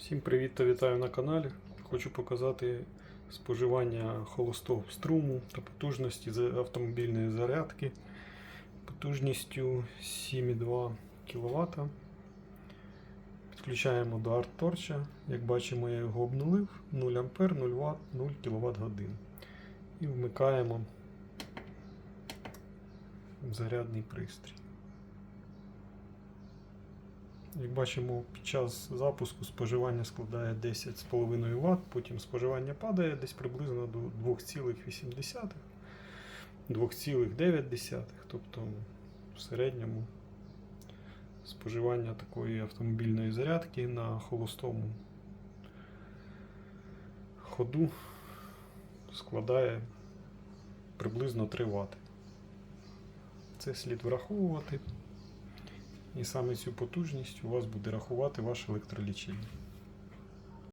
Всім привіт та вітаю на каналі. Хочу показати споживання холостого струму та потужності автомобільної зарядки потужністю 7,2 кВт. Підключаємо до ArtTorch. Як бачимо, я його обнулив 0 А, 0 Вт, 0 кВт годин. І вмикаємо зарядний пристрій. Як бачимо, під час запуску споживання складає 10,5 Вт, потім споживання падає десь приблизно до 2,8, 2,9, тобто в середньому споживання такої автомобільної зарядки на холостому ходу складає приблизно 3 Вт. Це слід враховувати. І саме цю потужність у вас буде рахувати ваш електролічильник.